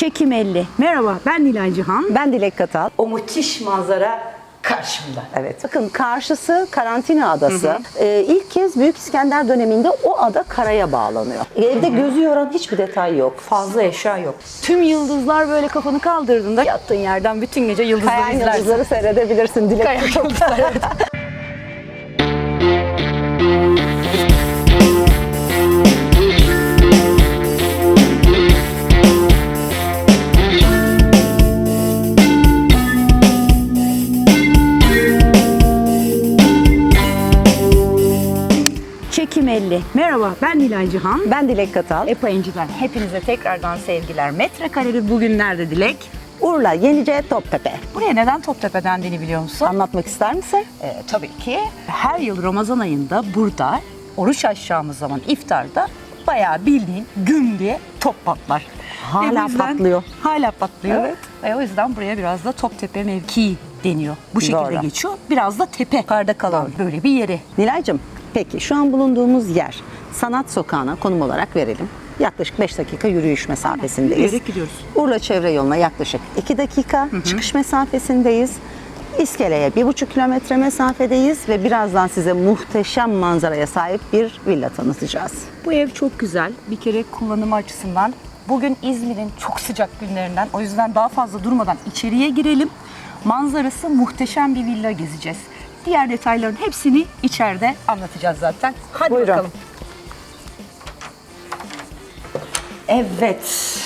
Çekim 50. Merhaba ben Nilay Cihan. Ben Dilek Katal. O müthiş manzara karşımda. Evet. Bakın karşısı karantina adası. Ee, ilk kez Büyük İskender döneminde o ada karaya bağlanıyor. Evde gözü yoran hiçbir detay yok. Fazla eşya yok. Tüm yıldızlar böyle kafanı kaldırdığında yattığın yerden bütün gece yıldızları Kayan izlersin. yıldızları seyredebilirsin Dilek. Kayan yıldızlar, evet. 50. Merhaba ben Nilay Cihan. Ben Dilek Katal. EPA İnci'den hepinize tekrardan sevgiler. Metrekareli bugün nerede Dilek? Urla, Yenice, Toptepe. Buraya neden Toptepe dendiğini biliyor musun? Anlatmak ister misin? Ee, tabii ki her yıl Ramazan ayında burada oruç açacağımız zaman iftarda bayağı bildiğin güm diye top patlar. Hala bu yüzden- patlıyor. Hala patlıyor. Evet. Ve o yüzden buraya biraz da Toptepe mevkii deniyor. Bu şekilde Doğru. geçiyor. Biraz da tepe, karda kalan böyle bir yeri. Nilay'cığım peki şu an bulunduğumuz yer Sanat Sokağı'na konum olarak verelim. Yaklaşık 5 dakika yürüyüş mesafesindeyiz. yürüyerek gidiyoruz. Urla çevre yoluna yaklaşık 2 dakika çıkış mesafesindeyiz. İskeleye 1,5 kilometre mesafedeyiz ve birazdan size muhteşem manzaraya sahip bir villa tanıtacağız. Bu ev çok güzel. Bir kere kullanımı açısından bugün İzmir'in çok sıcak günlerinden o yüzden daha fazla durmadan içeriye girelim. Manzarası muhteşem bir villa gezeceğiz. Diğer detayların hepsini içeride anlatacağız zaten. Hadi Buyurun. bakalım. Evet.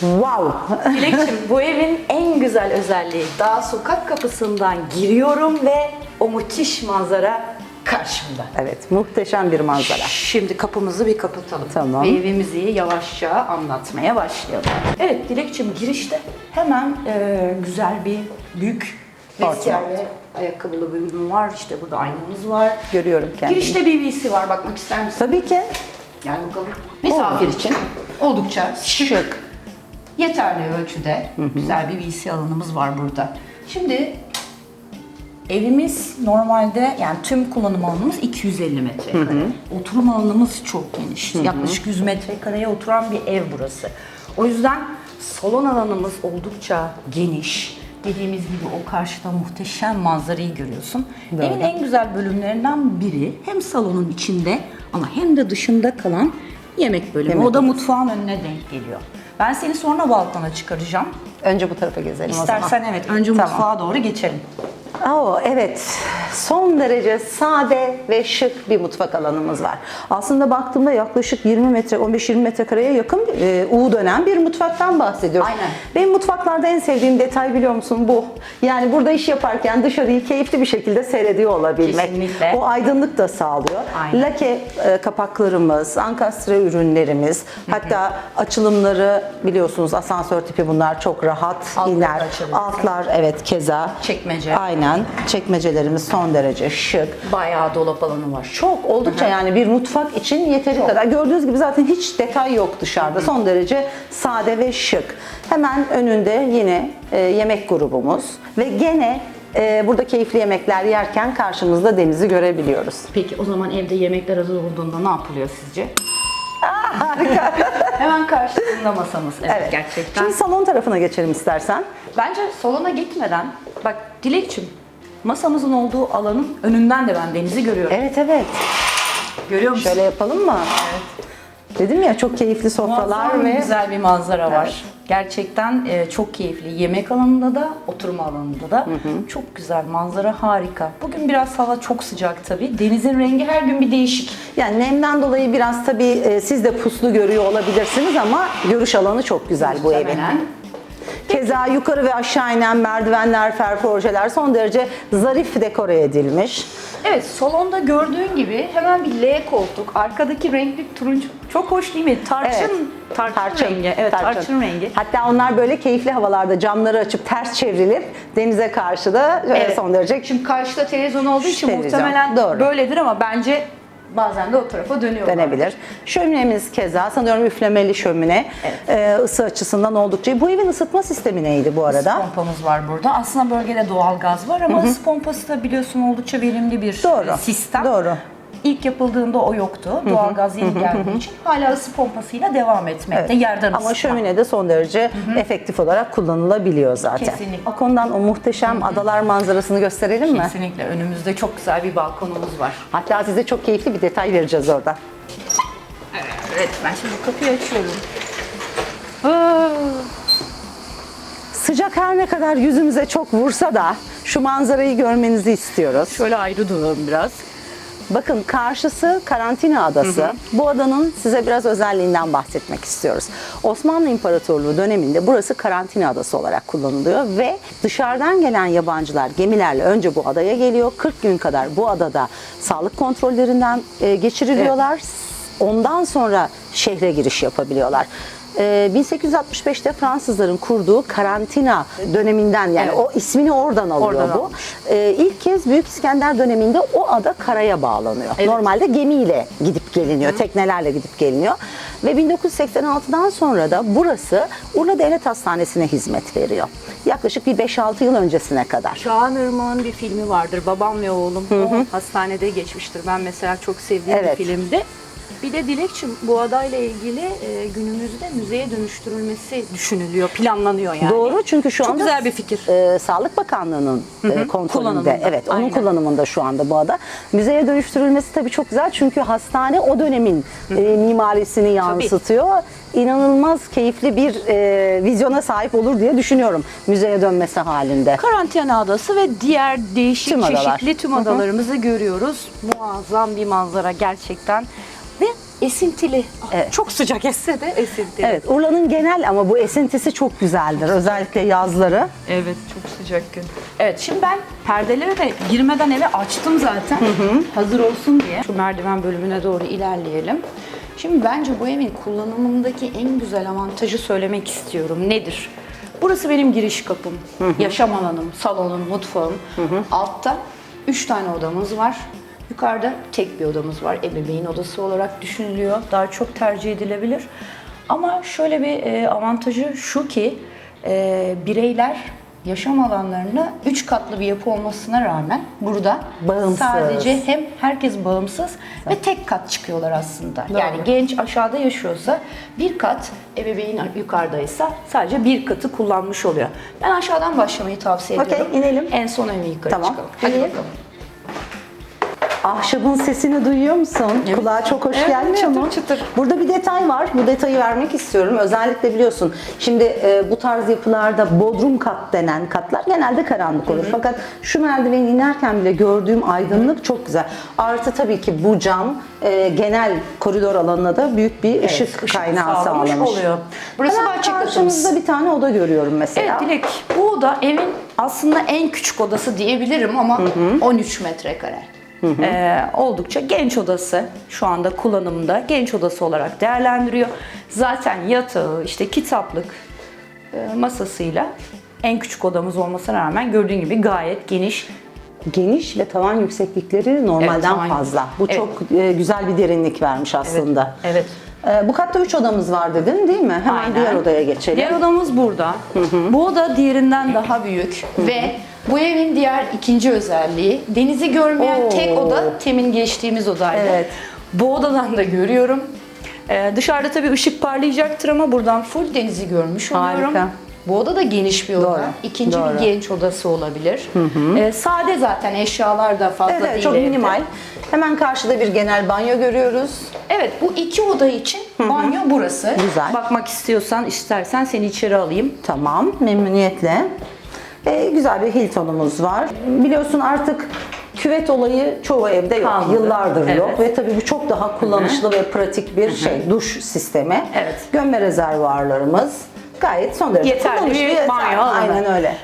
Wow! Dilekçim bu evin en güzel özelliği daha sokak kapısından giriyorum ve o müthiş manzara karşımda. evet muhteşem bir manzara. Şimdi kapımızı bir kapatalım. Tamam. Ve evimizi yavaşça anlatmaya başlayalım. Evet Dilekçim girişte hemen e, güzel bir büyük vestiyer Ortam. ve ayakkabılı bölümü var. İşte burada aynamız var. Görüyorum kendimi. Girişte bir VC var. Bakmak ister misin? Tabii ki. Gel bakalım. Misafir için oldukça şık. Yeterli ölçüde güzel bir VC alanımız var burada. Şimdi evimiz normalde yani tüm kullanım alanımız 250 metrekare. Oturum alanımız çok geniş. Yaklaşık 100 metrekareye oturan bir ev burası. O yüzden salon alanımız oldukça geniş. Dediğimiz gibi o karşıda muhteşem manzarayı görüyorsun. Doğru. Evin en güzel bölümlerinden biri hem salonun içinde ama hem de dışında kalan yemek bölümü. Yemek o da mutfağın önüne denk geliyor. Ben seni sonra balkona çıkaracağım. Önce bu tarafa gezelim o zaman. İstersen evet önce Tamam. mutfağa doğru geçelim. Oo, evet. Son derece sade ve şık bir mutfak alanımız var. Aslında baktığımda yaklaşık 20 metre, 15-20 metrekareye yakın e, U dönen bir mutfaktan bahsediyoruz. Aynen. Benim mutfaklarda en sevdiğim detay biliyor musun bu? Yani burada iş yaparken dışarıyı keyifli bir şekilde seyrediyor olabilmek. Kesinlikle. O aydınlık da sağlıyor. Aynen. Lake e, kapaklarımız, ankastre ürünlerimiz, hatta açılımları biliyorsunuz asansör tipi bunlar çok rahat Altları iner. açılıyor. Altlar evet keza. Çekmece. Aynen. Çekmecelerimiz son derece şık. Bayağı dolap alanı var. Çok oldukça yani bir mutfak için yeteri kadar. Gördüğünüz gibi zaten hiç detay yok dışarıda. Son derece sade ve şık. Hemen önünde yine e, yemek grubumuz ve gene e, burada keyifli yemekler yerken karşımızda denizi görebiliyoruz. Peki o zaman evde yemekler hazır olduğunda ne yapılıyor sizce? Harika. Hemen karşısında masamız. Evet, gerçekten. Şimdi salon tarafına geçelim istersen. Bence salona gitmeden, bak Dilekçim, masamızın olduğu alanın önünden de ben denizi görüyorum. Evet evet. Görüyor musun? Şöyle yapalım mı? Dedim ya çok keyifli sofralar Muazzam ve güzel bir manzara var. Evet. Gerçekten e, çok keyifli. Yemek alanında da, oturma alanında da çok güzel. Manzara harika. Bugün biraz hava çok sıcak tabii. Denizin rengi her gün bir değişik. Yani nemden dolayı biraz tabii e, siz de puslu görüyor olabilirsiniz ama görüş alanı çok güzel bu evin. Keza yukarı ve aşağı inen merdivenler, ferforjeler son derece zarif dekore edilmiş. Evet, salonda gördüğün gibi hemen bir L koltuk. Arkadaki renkli turuncu çok hoş değil mi? Tarçın, tarçın, rengi. Evet, tarçın. rengi. Hatta onlar böyle keyifli havalarda camları açıp ters çevrilip denize karşı da e, Evet. son derece Şimdi karşıda televizyon olduğu için Televizyon, muhtemelen doğru. böyledir ama bence bazen de o tarafa dönüyorlar. denebilir. Şöminemiz keza sanıyorum üflemeli şömine. Ee, ısı açısından oldukça. Bu evin ısıtma sistemi neydi bu arada? pompamız var burada. Aslında bölgede doğal gaz var ama ısı pompası da biliyorsun oldukça verimli bir Doğru. sistem. Doğru. İlk yapıldığında o yoktu. Doğalgaz yeni geldiği için hala ısı pompasıyla devam etmekte. Yerden Ama ısıtma. şömine de son derece efektif olarak kullanılabiliyor zaten. Kesinlikle. Balkondan o muhteşem adalar manzarasını gösterelim mi? Kesinlikle önümüzde çok güzel bir balkonumuz var. Hatta size çok keyifli bir detay vereceğiz orada. Evet ben şimdi kapıyı açıyorum. Sıcak her ne kadar yüzümüze çok vursa da şu manzarayı görmenizi istiyoruz. Şöyle ayrı duralım biraz. Bakın karşısı Karantina Adası. Bu adanın size biraz özelliğinden bahsetmek istiyoruz. Osmanlı İmparatorluğu döneminde burası Karantina Adası olarak kullanılıyor ve dışarıdan gelen yabancılar gemilerle önce bu adaya geliyor. 40 gün kadar bu adada sağlık kontrollerinden e, geçiriliyorlar. Ondan sonra şehre giriş yapabiliyorlar. E, 1865'te Fransızların kurduğu karantina döneminden yani Evet. o ismini oradan alıyor Oradan bu. almış. E, ilk kez Büyük İskender döneminde o ada karaya bağlanıyor. Evet. Normalde gemiyle gidip geliniyor, teknelerle gidip geliniyor. Ve 1986'dan sonra da burası Urla Devlet Hastanesi'ne hizmet veriyor. Yaklaşık bir 5-6 yıl öncesine kadar. Şahan Irmak'ın bir filmi vardır. Babam ve oğlum. O hastanede geçmiştir. Ben mesela çok sevdiğim Evet. bir filmdi. Bir de Dilekçim bu adayla ilgili e, günümüzde müzeye dönüştürülmesi düşünülüyor, planlanıyor yani. Doğru çünkü şu Çok anda güzel bir fikir. e, Sağlık Bakanlığı'nın e, kontrolünde. Kullanımında. Evet, onun Aynen. kullanımında şu anda bu ada. Müzeye dönüştürülmesi tabii çok güzel çünkü hastane o dönemin e, mimarisini yansıtıyor. İnanılmaz keyifli bir e, vizyona sahip olur diye düşünüyorum müzeye dönmesi halinde. Karantina Adası ve diğer değişik Tüm adalar. çeşitli tüm Hı hı. adalarımızı görüyoruz. Muazzam bir manzara gerçekten. Ve esintili. Evet. Çok sıcak esse de esintili. Evet, Urla'nın genel ama bu esintisi çok güzeldir. Özellikle yazları. Evet, çok sıcak gün. Evet şimdi ben perdeleri de girmeden eve açtım zaten. Hazır olsun diye. Şu merdiven bölümüne doğru ilerleyelim. Şimdi bence bu evin kullanımındaki en güzel avantajı söylemek istiyorum. Nedir? Burası benim giriş kapım, yaşam alanım, salonum, mutfağım. Altta 3 tane odamız var. Yukarıda tek bir odamız var. Ebeveyn odası olarak düşünülüyor. Daha çok tercih edilebilir. Ama şöyle bir e, avantajı şu ki e, bireyler yaşam alanlarını 3 katlı bir yapı olmasına rağmen burada Bağımsız. sadece hem herkes bağımsız ve tek kat çıkıyorlar aslında. Yani genç aşağıda yaşıyorsa bir kat, ebeveyn yukarıdaysa sadece bir katı kullanmış oluyor. Ben aşağıdan başlamayı tavsiye Okey, ediyorum. inelim. En son evi yukarı Tamam, çıkalım. Hadi inelim. bakalım. Ahşabın sesini duyuyor musun? Kulağa çok hoş Evet, çıtır mu? çıtır. Burada bir detay var. Bu detayı vermek istiyorum. Özellikle biliyorsun şimdi e, bu tarz yapılarda bodrum kat denen katlar genelde karanlık olur. Fakat şu merdiveni inerken bile gördüğüm aydınlık çok güzel. Artı tabii ki bu cam e, genel koridor alanına da büyük bir ışık, ışık kaynağı sağlamış sağlamış. oluyor. Burası Hemen bahçe karşımızda bir tane oda görüyorum mesela. Evet Dilek, bu oda evin aslında en küçük odası diyebilirim ama 13 metrekare. Ee, oldukça genç odası şu anda kullanımda genç odası olarak değerlendiriyor. Zaten yatağı, işte kitaplık e, masasıyla en küçük odamız olmasına rağmen gördüğün gibi gayet geniş. Geniş ve tavan yükseklikleri normalden Evet, tavan fazla. Bu Evet. çok e, güzel bir derinlik vermiş aslında. Evet. Ee, bu katta 3 odamız var dedin değil mi? Hemen Aynen. diğer odaya geçelim. Diğer odamız burada. Bu oda diğerinden daha büyük ve bu evin diğer ikinci özelliği denizi görmeyen Oo. tek oda temin geçtiğimiz odaydı. Evet. Bu odadan da görüyorum. Ee, dışarıda tabii ışık parlayacaktır ama buradan full denizi görmüş oluyorum. Harika. Bu oda da geniş bir oda. Doğru, İkinci doğru. bir genç odası olabilir. Ee, sade zaten eşyalar da fazla Evet, değil. çok evde. minimal. Hemen karşıda bir genel banyo görüyoruz. Evet bu iki oda için banyo burası. Güzel. Bakmak istiyorsan istersen seni içeri alayım. Tamam, memnuniyetle. Ve güzel bir Hilton'umuz var. Biliyorsun artık küvet olayı çoğu evde yok. Kalmadı. Yıllardır yok Evet. ve tabii bu çok daha kullanışlı ve pratik bir şey, duş sistemi. Evet. Gömme rezervuarlarımız gayet son derece Yeterli kullanışlı. bir yeterli. banyo alanı. Aynen öyle.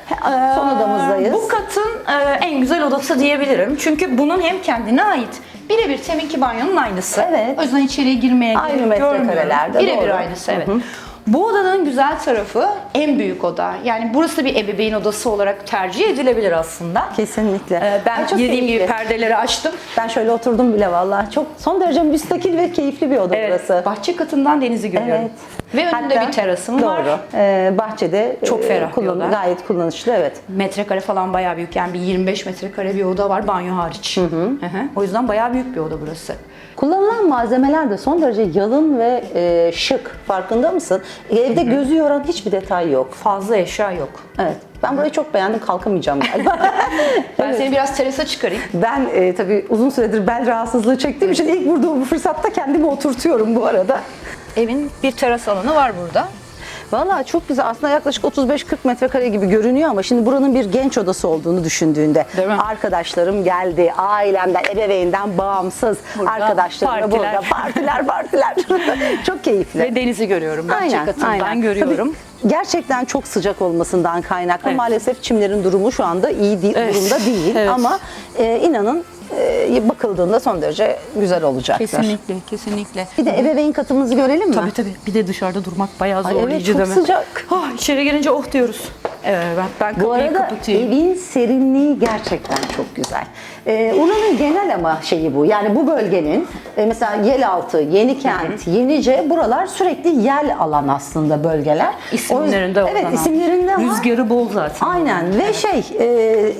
Son odamızdayız. Bu katın e, en güzel odası diyebilirim. Çünkü bunun hem kendine ait birebir teminki banyonun aynısı. Evet. O yüzden içeriye girmeye Aynı gerek görmüyorum. metrekarelerde, Birebir aynısı evet. Bu odanın güzel tarafı en büyük oda. Yani burası bir ebeveyn odası olarak tercih edilebilir aslında. Kesinlikle. E, ben çok dediğim gibi perdeleri açtım. Ben şöyle oturdum bile vallahi. Çok son derece müstakil ve keyifli bir oda Evet, burası. bahçe katından denizi görüyorum. Evet. Ve önünde bir terasım var. Doğru. Ee, bahçede Çok e, ferah kullan-. Gayet kullanışlı evet. Metrekare falan bayağı büyük. Yani bir 25 metrekare bir oda var banyo hariç. Hı hı. O yüzden bayağı büyük bir oda burası. Kullanılan malzemeler de son derece yalın ve e, şık. Farkında mısın? Evde gözü yoran hiçbir detay yok. Fazla eşya yok. Evet. Ben burayı çok beğendim. Kalkamayacağım galiba. Ben seni biraz terasa çıkarayım. ben e, tabii uzun süredir bel rahatsızlığı çektiğim için ilk burada bu fırsatta kendimi oturtuyorum bu arada. Evin bir teras alanı var burada. Vallahi çok güzel. Aslında yaklaşık 35-40 metrekare gibi görünüyor ama şimdi buranın bir genç odası olduğunu düşündüğünde Değil mi? arkadaşlarım geldi, ailemden, ebeveynden bağımsız Burada arkadaşlarımla partiler. burada partiler partiler. çok keyifli. Ve denizi görüyorum ben çatından görüyorum. Tabii gerçekten çok sıcak olmasından kaynaklı. Evet. Maalesef çimlerin durumu şu anda iyi değil, Evet. durumda değil. Evet. Ama e, inanın e, bakıldığında son derece güzel olacaktır. Kesinlikle, kesinlikle. Bir de ebeveyn katımızı görelim mi? Tabii tabii. Bir de dışarıda durmak bayağı Ay evet, zorlayıcı çok değil mi? sıcak. Ah, içeri gelince oh diyoruz. Evet ben, ben Bu kapıyı arada kapatayım. evin serinliği gerçekten çok güzel. Ee, Urla'nın genel ama şeyi bu. Yani bu bölgenin e, mesela Yelaltı, Yenikent, Yenice buralar sürekli yel alan aslında bölgeler. İsimlerinde O olan Evet isimlerinde var. Rüzgarı bol zaten. Aynen ve şey e,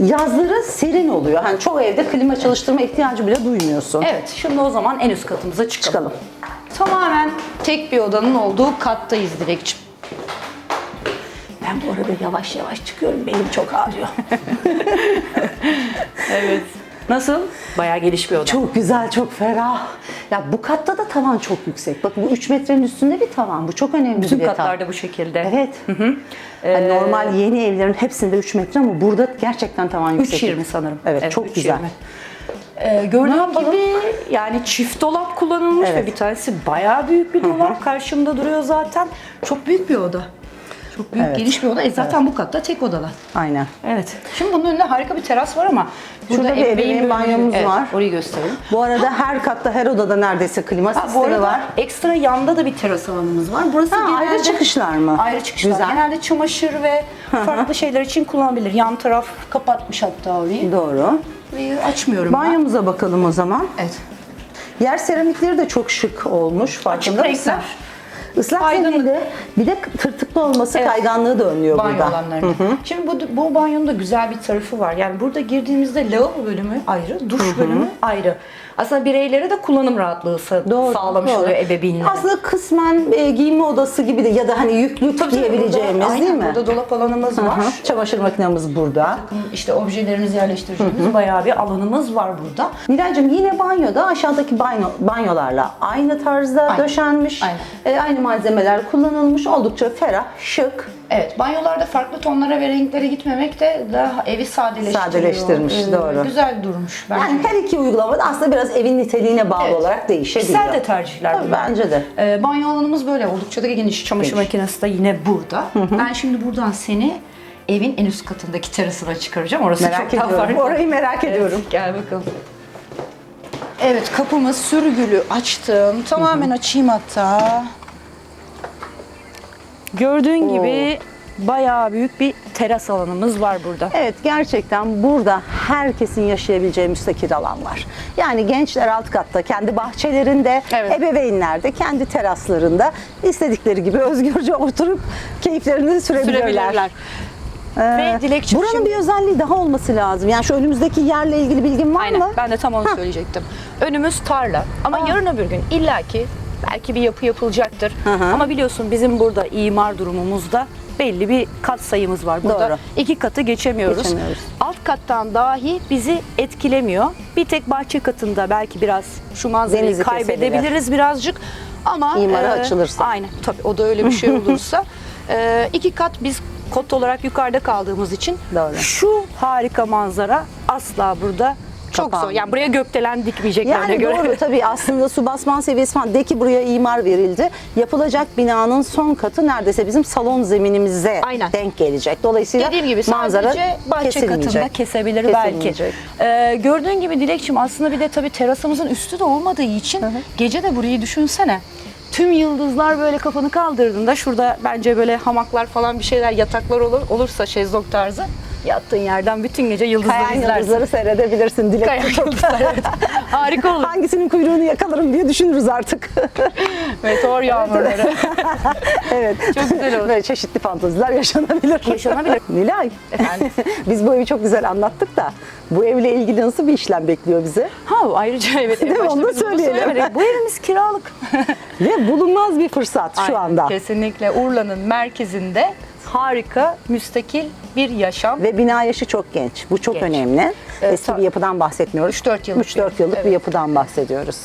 yazları serin oluyor. Hani çoğu evde klima çalıştırma ihtiyacı bile duymuyorsun. Evet, şimdi o zaman en üst katımıza çıkalım. Çıkalım. Tamamen tek bir odanın olduğu kattayız Dilekçim. Ben bu arada yavaş yavaş çıkıyorum. Belim çok ağrıyor. Evet. Nasıl? Bayağı geniş bir oda. Çok güzel, çok ferah. Ya bu katta da tavan çok yüksek. Bak bu 3 metrenin üstünde bir tavan. Bu çok önemli Bütün bir detay. katlarda bu şekilde. Evet. Hani normal yeni evlerin hepsinde 3 metre ama burada gerçekten tavan yüksek. 3.20 sanırım. Evet, çok 3.20. güzel. Ee, Ne gördüğün gibi yani çift dolap kullanılmış Evet. ve bir tanesi bayağı büyük bir dolap. Karşımda duruyor zaten. Çok büyük bir oda. Çok büyük, Evet. geniş bir oda. E zaten bu katta tek odalar. Aynen. Evet. Şimdi bunun önünde harika bir teras var ama Şurada bir ebeveyn bölümü- banyomuz Evet, var. Orayı gösterelim. Bu arada her katta, her odada neredeyse klima Ha, bu sistemi arada var. ekstra yanda da bir teras alanımız var. Burası Ha, ayrı genelde- çıkışlar mı? Ayrı çıkışlar. Güzel. Genelde çamaşır ve farklı şeyler için kullanılabilir. Yan taraf kapatmış hatta orayı. Doğru. Orayı açmıyorum ben. Banyomuza bakalım o zaman. Evet. Yer seramikleri de çok şık olmuş. Farkında Açık mısın? renkler. Islak Aydınlık. zeminde bir de tırtıklı olması Evet. kayganlığı da önlüyor banyo burada. alanlarında. Şimdi bu, bu banyonun da güzel bir tarafı var. Yani burada girdiğimizde lavabo bölümü ayrı, duş bölümü ayrı. Aslında bireylere de kullanım rahatlığı Doğru, sağlamış doğru. oluyor ebeveynlere. Aslında kısmen e, giyinme odası gibi de ya da hani yüklük Tabii diyebileceğimiz burada- değil mi? Burada dolap alanımız var. hı. Çamaşır makinemiz burada. İşte objelerinizi yerleştireceğiniz bayağı bir alanımız var burada. Miraycığım yine banyoda aşağıdaki banyo, banyolarla aynı tarzda Aynen. döşenmiş. Aynen. E, aynı malzemeler kullanılmış. Oldukça ferah, şık. Evet, banyolarda farklı tonlara ve renklere gitmemek de daha evi sadeleştiriyor. Sadeleştirmiş, Ee, doğru. Güzel durmuş bence. Yani her iki uygulama da aslında biraz evin niteliğine bağlı Evet. olarak değişebiliyor. Kişisel de tercihler Tabii bunlar. bence de. Ee, banyo alanımız böyle oldukça da geniş. Çamaşır Geniş. makinesi de yine burada. Ben şimdi buradan seni evin en üst katındaki terasına çıkaracağım. Orası Merak çok daha ediyorum. farklı. Orayı merak ediyorum. Evet, gel bakalım. Evet kapımız sürgülü açtım. Tamamen açayım hatta. Gördüğün gibi bayağı büyük bir teras alanımız var burada. Evet gerçekten burada herkesin yaşayabileceği müstakil alan var. Yani gençler alt katta kendi bahçelerinde, Evet. ebeveynler de kendi teraslarında istedikleri gibi özgürce oturup keyiflerini sürebilirler. Sürebilirler. Ee, Ve buranın şimdi- bir özelliği daha olması lazım. Yani şu önümüzdeki yerle ilgili bilgin var Aynen mı? ben de tam onu Hah. söyleyecektim. Önümüz tarla ama yarın öbür gün illaki belki bir yapı yapılacaktır. Hı hı. Ama biliyorsun bizim burada imar durumumuzda belli bir kat sayımız var. Burada Doğru. iki katı geçemiyoruz. Geçemiyoruz. Alt kattan dahi bizi etkilemiyor. Bir tek bahçe katında belki biraz şu manzarayı Denizi kaybedebiliriz birazcık. Ama İmara açılırsa. Aynen tabii o da öyle bir şey olursa. e, iki kat biz kot olarak yukarıda kaldığımız için Doğru. şu harika manzara asla burada çok zor. Yani buraya gökdelen dikmeyeceklerine Yani göre. doğru tabii aslında su basman seviyesi falan de ki buraya imar verildi. Yapılacak binanın son katı neredeyse bizim salon zeminimize Aynen. denk gelecek. Dolayısıyla Dediğim gibi manzara bahçe kesilmeyecek. katında kesebilir belki. Ee, gördüğün gibi Dilekçim aslında bir de tabii terasımızın üstü de olmadığı için gece de burayı düşünsene. Tüm yıldızlar böyle kafanı kaldırdığında şurada bence böyle hamaklar falan bir şeyler yataklar olur olursa şezlong tarzı yattığın yerden bütün gece yıldızları Kayan izlersin. yıldızları seyredebilirsin Dilek. Kayan yıldızlar, evet. Harika olur. Hangisinin kuyruğunu yakalarım diye düşünürüz artık. Meteor yağmurları. Evet. Çok güzel olur. Böyle çeşitli fanteziler yaşanabilir. Yaşanabilir. Nilay. Efendim? Biz bu evi çok güzel anlattık da bu evle ilgili nasıl bir işlem bekliyor bizi? Ha ayrıca evet. Değil mi? Onu da söyleyelim. Bu evimiz kiralık. Ve bulunmaz bir fırsat şu Aynen, anda. Kesinlikle Urla'nın merkezinde harika, müstakil bir yaşam. Ve bina yaşı çok genç. Bu çok Genç. önemli. Evet, Eski bir yapıdan bahsetmiyoruz. 3-4 yıllık 3-4 bir- yıllık bir evet. yapıdan bahsediyoruz.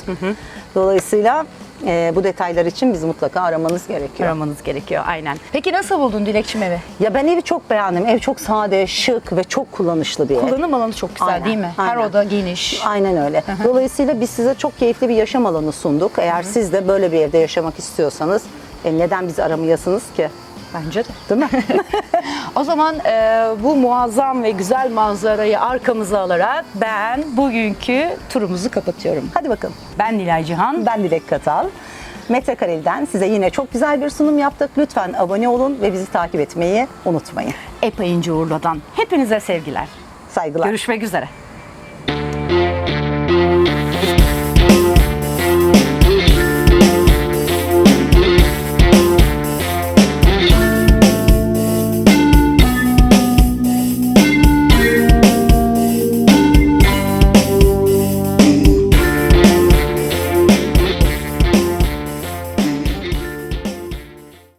Dolayısıyla e, bu detaylar için bizi mutlaka aramanız gerekiyor. aramanız gerekiyor aynen. Peki nasıl buldun Dilekçim evi? Ya ben evi çok beğendim. Ev çok sade, şık ve çok kullanışlı bir ev. Kullanım alanı çok güzel Aynen, değil mi? Her aynen. oda geniş. Aynen öyle. Dolayısıyla biz size çok keyifli bir yaşam alanı sunduk. Eğer siz de böyle bir evde yaşamak istiyorsanız e, neden bizi aramayasınız ki? Bence de. Değil mi? O zaman e, bu muazzam ve güzel manzarayı arkamıza alarak ben bugünkü turumuzu kapatıyorum. Hadi bakalım. Ben Nilay Cihan. Ben Dilek Katal. Metrekareli'den size yine çok güzel bir sunum yaptık. Lütfen abone olun ve bizi takip etmeyi unutmayın. Epeyince Urla'dan. Hepinize sevgiler. Saygılar. Görüşmek üzere.